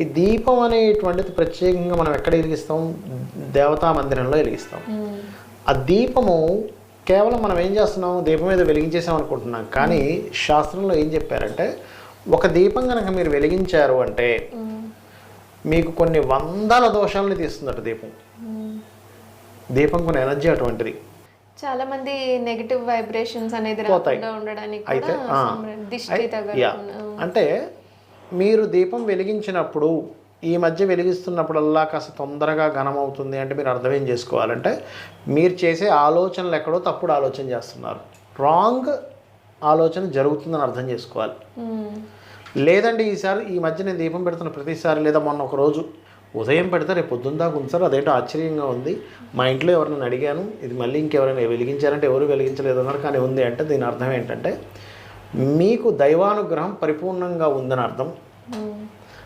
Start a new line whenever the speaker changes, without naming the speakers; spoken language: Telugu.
ఈ దీపం అనేటువంటిది ప్రత్యేకంగా మనం ఎక్కడ వెలిగిస్తాం? దేవతా మందిరంలో వెలిగిస్తాం. ఆ దీపము కేవలం మనం ఏం చేస్తున్నాం? దీపం మీద వెలిగించేసాం అనుకుంటున్నాం. కానీ శాస్త్రంలో ఏం చెప్పారంటే ఒక దీపం కనుక మీరు వెలిగించారు అంటే మీకు కొన్ని వందల దోషాలని తీస్తుందట దీపం. దీపం కొన్ని ఎనర్జీ అటువంటిది.
చాలా మంది నెగటివ్ వైబ్రేషన్స్ అనేది ఉండడానికి
అంటే మీరు దీపం వెలిగించినప్పుడు ఈ మధ్య వెలిగిస్తున్నప్పుడల్లా కాస్త తొందరగా ఘనమవుతుంది అంటే మీరు అర్థం ఏం చేసుకోవాలంటే మీరు చేసే ఆలోచనలు ఎక్కడో తప్పుడు ఆలోచన చేస్తున్నారు. రాంగ్ ఆలోచన జరుగుతుందని అర్థం చేసుకోవాలి. లేదండి ఈసారి ఈ మధ్య నేను దీపం పెడుతున్న ప్రతిసారి లేదా మొన్న ఒక రోజు ఉదయం పెడితే రేపు పొద్దున్న దాకా ఉంచారు అదేంటో ఆశ్చర్యంగా ఉంది. మా ఇంట్లో ఎవరైనా అడిగాను ఇది మళ్ళీ ఇంకెవరైనా వెలిగించారంటే ఎవరు వెలిగించలేదు అన్నారు కానీ ఉంది అంటే దీని అర్థం ఏంటంటే మీకు దైవానుగ్రహం పరిపూర్ణంగా ఉందని అర్థం. Hmm.